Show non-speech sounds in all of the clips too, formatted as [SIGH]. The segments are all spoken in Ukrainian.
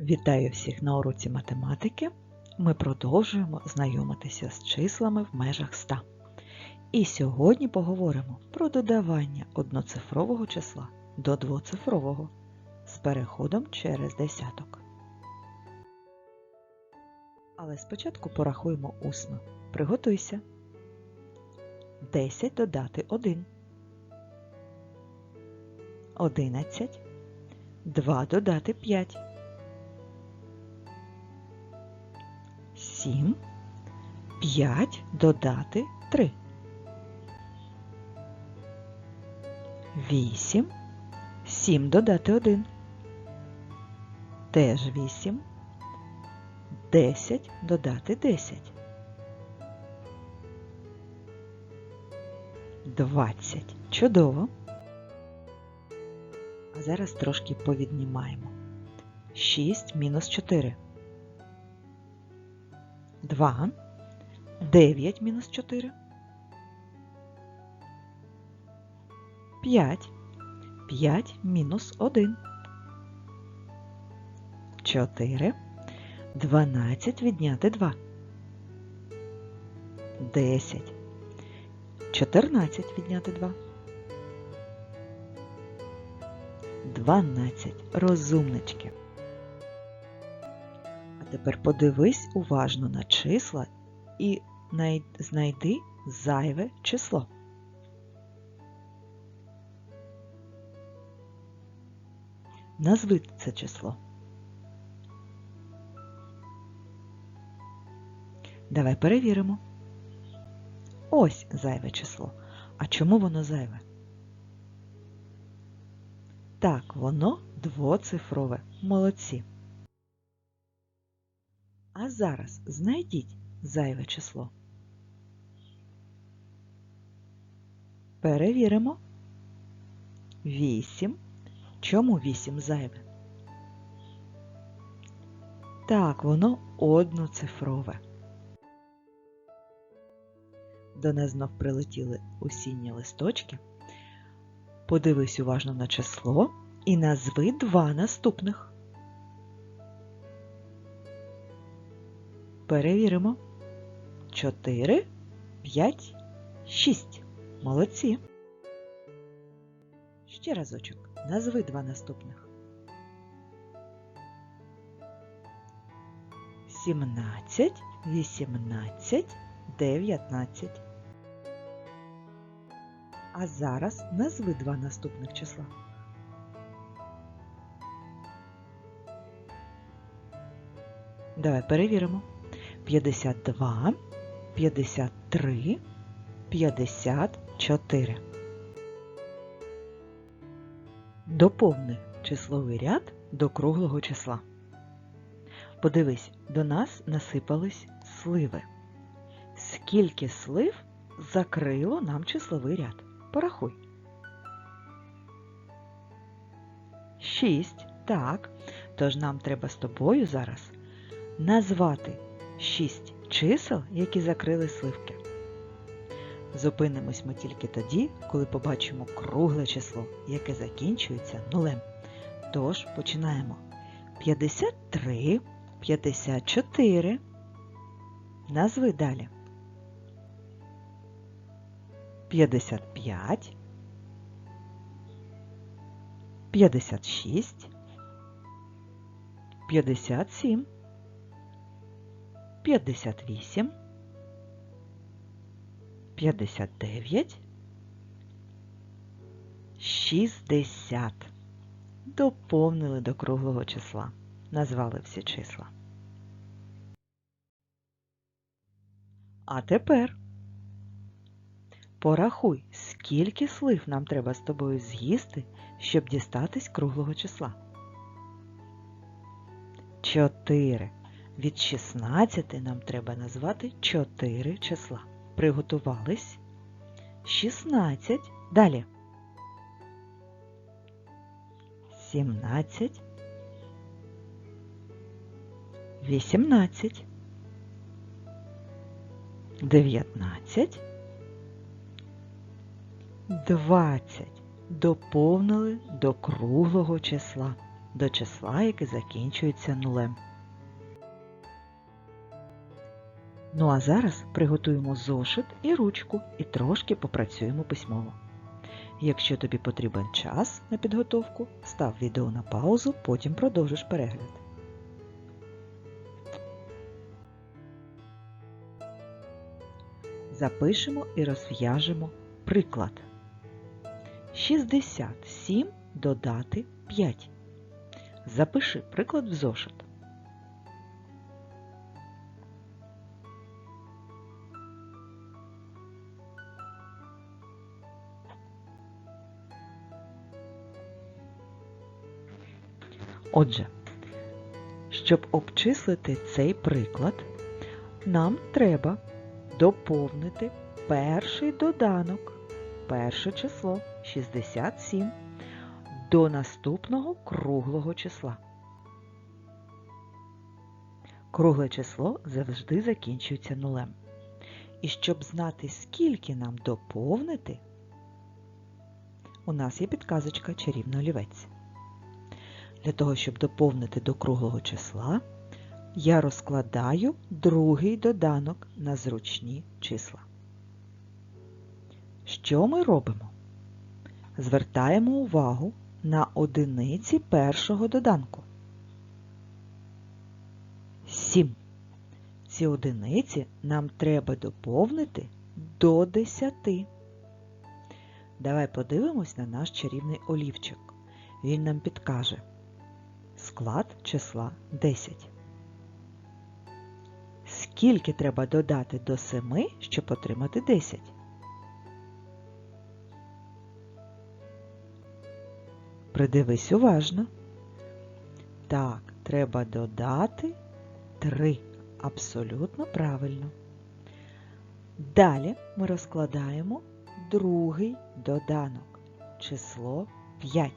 Вітаю всіх на уроці математики. Ми продовжуємо знайомитися з числами в межах 100. І сьогодні поговоримо про додавання одноцифрового числа до двоцифрового з переходом через десяток. Але спочатку порахуємо усно. Приготуйся. 10 додати 1. 11. 2 додати 5. 7, 5 додати 3. 8, 7 додати 1. Теж 8. 10 додати 10. 20. Чудово. А зараз трошки повіднімаємо. 6 мінус 4. 2, 9 мінус 4, 5, 5 мінус 1, 4, 12 відняти 2, 10, 14 відняти 2, 12. Розумнички. Тепер подивись уважно на числа і знайди зайве число. Назви це число. Давай перевіримо. Ось зайве число. А чому воно зайве? Так, воно двоцифрове. Молодці. А зараз знайдіть зайве число. Перевіримо. 8. Чому 8 зайве? Так, воно одноцифрове. До нас знов прилетіли осінні листочки. Подивись уважно на число і назви два наступних. Перевіримо. 4, 5, 6. Молодці. Ще разочок. Назви два наступних. 17, 18, 19. А зараз назви два наступних числа. Давай перевіримо. 52, 53, 54. Доповни числовий ряд до круглого числа. Подивись, до нас насипались сливи. Скільки слив закрило нам числовий ряд? Порахуй. 6. Так. Тож нам треба з тобою зараз назвати 6 чисел, які закрили сливки. Зупинимось ми тільки тоді, коли побачимо кругле число, яке закінчується нулем. Тож починаємо. 53, 54. Назви далі. 55, 56, 57, 58, 59, 60. Доповнили до круглого числа. Назвали всі числа. А тепер порахуй, скільки слив нам треба з тобою з'їсти, щоб дістатись круглого числа. 4. Від 16 нам треба назвати 4 числа. Приготувались. 16. Далі. 17. 18. 19. 20. Доповнили до круглого числа. до числа, яке закінчується нулем. Ну а зараз приготуємо зошит і ручку і трошки попрацюємо письмово. Якщо тобі потрібен час на підготовку, став відео на паузу, потім продовжиш перегляд. Запишемо і розв'яжемо приклад. 67 додати 5. Запиши приклад в зошит. Отже, щоб обчислити цей приклад, нам треба доповнити перший доданок, перше число 67 до наступного круглого числа. Кругле число завжди закінчується нулем. І щоб знати, скільки нам доповнити, у нас є підказочка чарівний олівець. Для того, щоб доповнити до круглого числа, я розкладаю другий доданок на зручні числа. Що ми робимо? Звертаємо увагу на одиниці першого доданку. 7. Ці одиниці нам треба доповнити до 10. Давай подивимось на наш чарівний олівчик. Він нам підкаже склад числа 10. Скільки треба додати до 7, щоб отримати 10? Придивись уважно. Так, треба додати 3. Абсолютно правильно. Далі ми розкладаємо другий доданок. Число 5.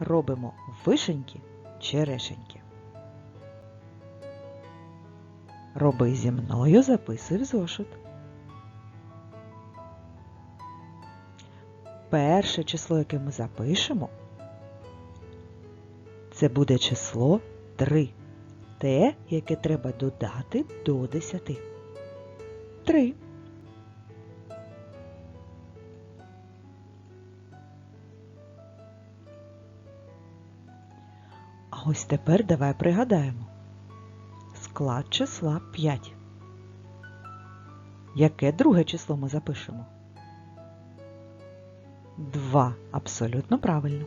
Робимо вишеньки черешеньки. Роби зі мною записуй в зошит. Перше число, яке ми запишемо, це буде число 3. Те, яке треба додати до 10. 3. Ось тепер давай пригадаємо. Склад числа 5. Яке друге число ми запишемо? 2. Абсолютно правильно.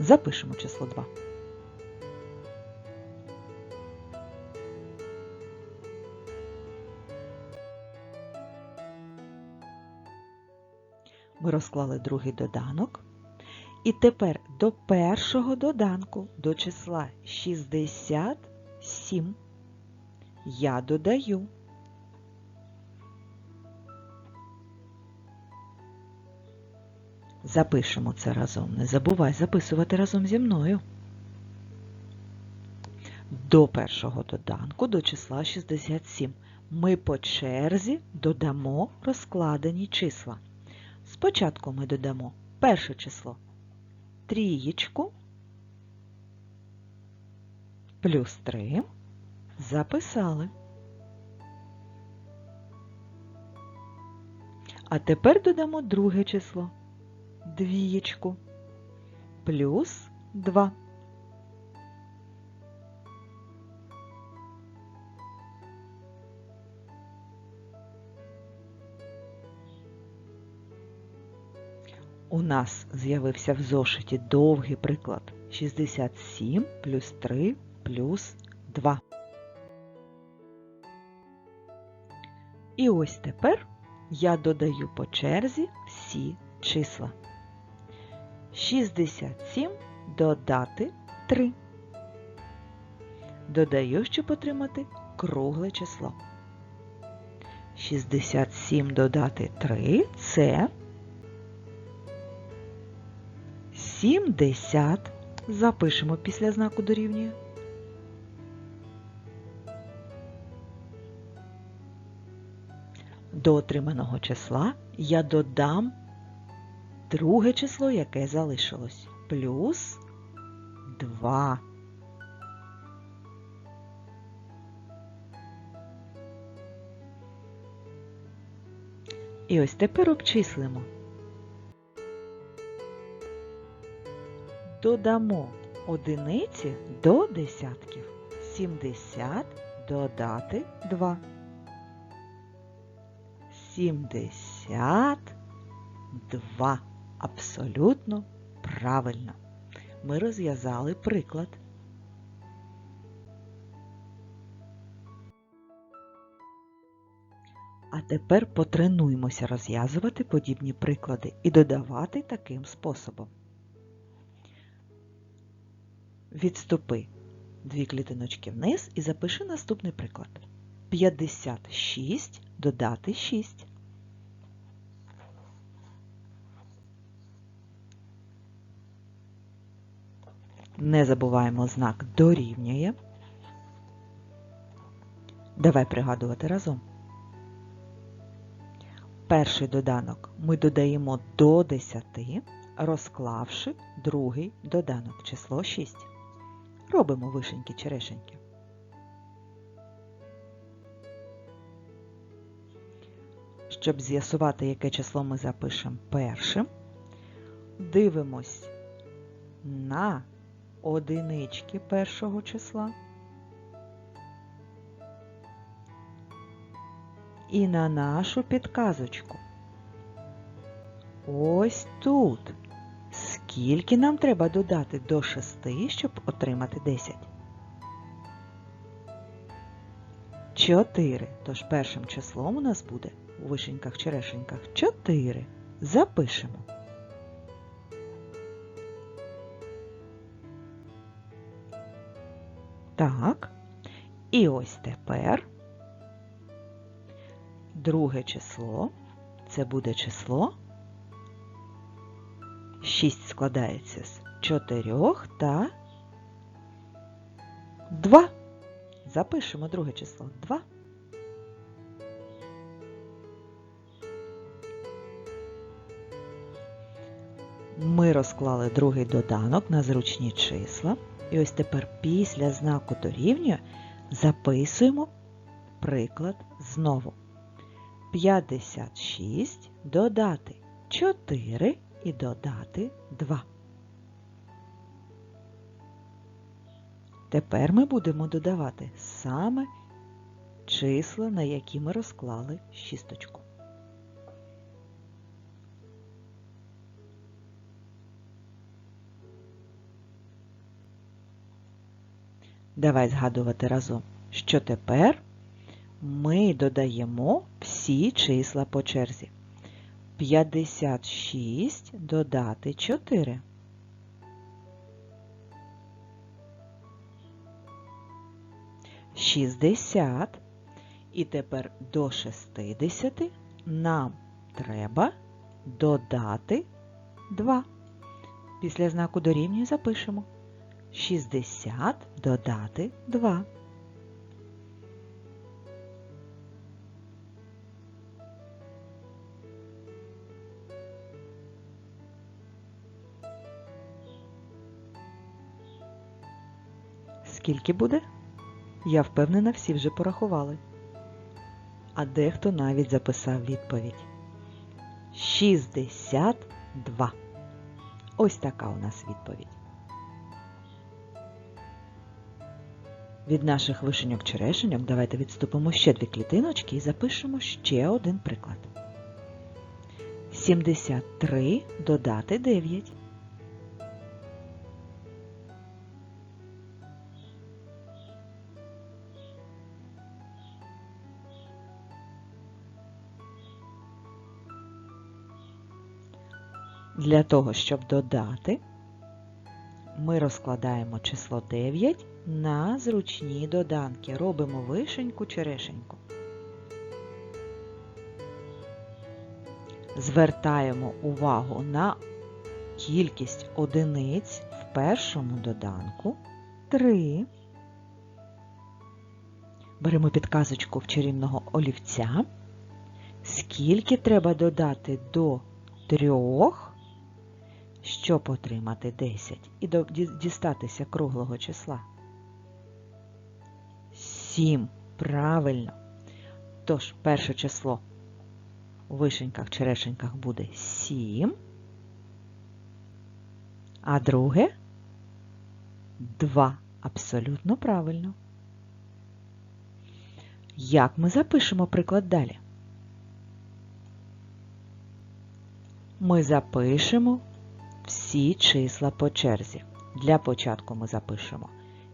Запишемо число 2. Ми розклали другий доданок. І тепер до першого доданку до числа 67 я додаю. Запишемо це разом. Не забувай записувати разом зі мною. До першого доданку до числа 67 ми по черзі додамо розкладені числа. Спочатку ми додамо перше число трієчку плюс 3 записали. А тепер додамо друге число двієчку плюс 2. У нас з'явився в зошиті довгий приклад 67 плюс 3 плюс 2. І ось тепер я додаю по черзі всі числа. 67 додати 3. Додаю, щоб отримати кругле число. 67 додати 3 це 70. Запишемо після знаку дорівнює. До отриманого числа я додам друге число, яке залишилось. плюс 2. І ось тепер обчислимо. Додамо одиниці до десятків. 70 додати 2. 72. Абсолютно правильно. Ми розв'язали приклад. А тепер потренуємося розв'язувати подібні приклади і додавати таким способом. Відступи дві клітиночки вниз і запиши наступний приклад. 56 додати 6. Не забуваємо знак дорівнює. Давай пригадувати разом. Перший доданок ми додаємо до 10, розклавши другий доданок число 6. Робимо вишеньки-черешеньки. Щоб з'ясувати, яке число ми запишемо першим, дивимось на одинички першого числа і на нашу підказочку. Ось тут. Скільки нам треба додати до 6, щоб отримати 10? 4. Тож першим числом у нас буде у вишеньках-черешеньках 4. Запишемо. Так. І ось тепер друге число. Це буде число 6 складається з 4 та 2. Запишемо друге число 2. Ми розклали другий доданок на зручні числа. І ось тепер після знаку дорівнює записуємо приклад знову. 56 додати 4 і додати 2. Тепер ми будемо додавати саме числа, на які ми розклали шісточку. Давай згадувати разом, що тепер ми додаємо всі числа по черзі. 56 додати 4. Шістдесят. І тепер до 60 нам треба додати 2. Після знаку дорівнює запишемо. 60 додати 2. Скільки буде? Я впевнена, всі вже порахували. А дехто навіть записав відповідь. 62. Ось така у нас відповідь. Від наших вишеньок-черешеньок давайте відступимо ще дві клітиночки і запишемо ще один приклад. 73 додати 9. Для того, щоб додати, ми розкладаємо число 9 на зручні доданки. Робимо вишеньку-черешеньку. Звертаємо увагу на кількість одиниць в першому доданку 3. Беремо підказочку в чарівного олівця. Скільки треба додати до трьох щоб отримати 10 і дістатися круглого числа? 7. Правильно. Тож, перше число у вишеньках, черешеньках буде 7, а друге 2. Абсолютно правильно. Як ми запишемо приклад далі? Ми запишемо всі числа по черзі. Для початку ми запишемо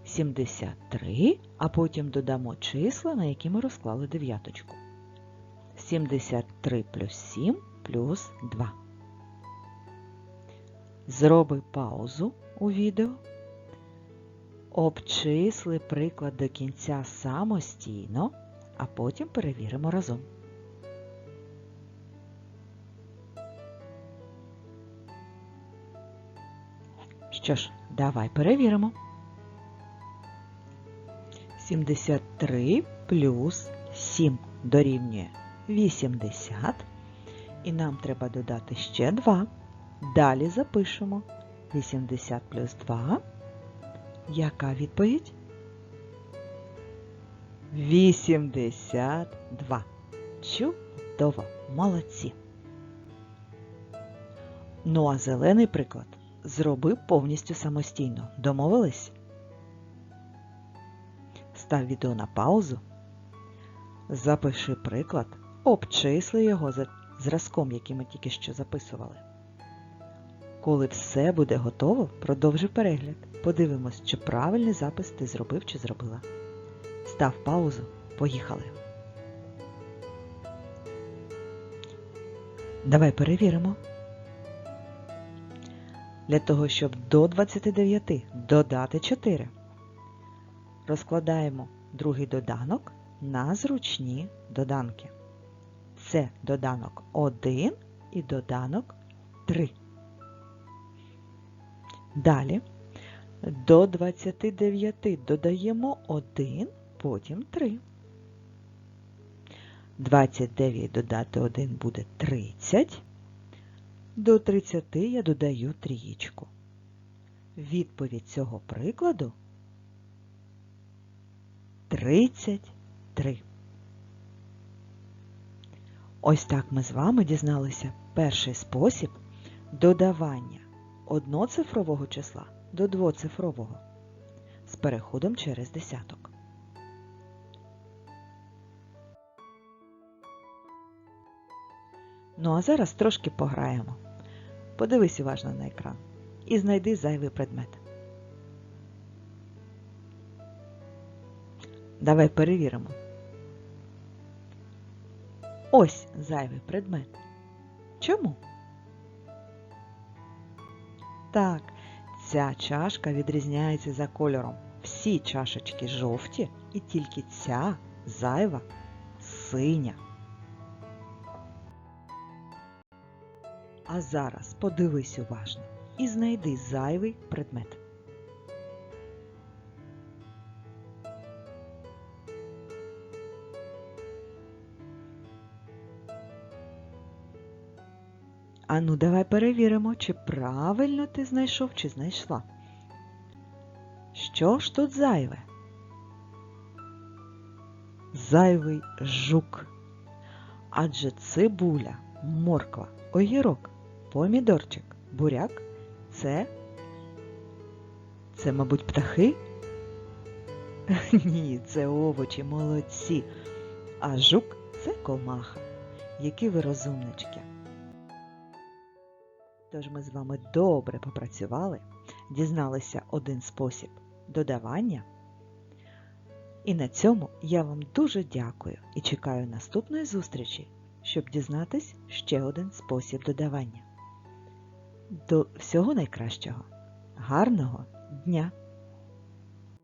73, а потім додамо числа, на які ми розклали дев'яточку. 73 плюс 7 плюс 2. Зроби паузу у відео. Обчисли приклад до кінця самостійно, а потім перевіримо разом. Що ж, давай перевіримо. 73 плюс 7 дорівнює 80. І нам треба додати ще 2. Далі запишемо 80 плюс 2. Яка відповідь? 82. Чудово! Молодці! Ну а зелений приклад зроби повністю самостійно. Домовились? Став відео на паузу. Запиши приклад, обчисли його за зразком, який ми тільки що записували. Коли все буде готово, продовжи перегляд. Подивимось, чи правильний запис ти зробив чи зробила. Став паузу. Поїхали. Давай перевіримо. Для того, щоб до 29 додати 4, розкладаємо другий доданок на зручні доданки. Це доданок 1 і доданок 3. Далі до 29 додаємо 1, потім 3. 29 додати 1 буде 30. До 30 я додаю трієчку. Відповідь цього прикладу 33. Ось так ми з вами дізналися перший спосіб додавання одноцифрового числа до двоцифрового з переходом через десяток. Ну а зараз трошки пограємо. Подивись уважно на екран і знайди зайвий предмет. Давай перевіримо. Ось зайвий предмет. Чому? Так, ця чашка відрізняється за кольором. Всі чашечки жовті і тільки ця зайва синя. А зараз подивись уважно і знайди зайвий предмет. Ану, давай перевіримо, чи правильно ти знайшов, чи знайшла. Що ж тут зайве? Зайвий жук. Адже цибуля, морква, огірок, помідорчик, буряк це. Це, мабуть, птахи? [LAUGHS] Ні, це овочі, молодці. А жук це комаха. Які ви розумнички. Тож ми з вами добре попрацювали, дізналися один спосіб додавання. І на цьому я вам дуже дякую і чекаю наступної зустрічі, щоб дізнатись ще один спосіб додавання. До всього найкращого, гарного дня!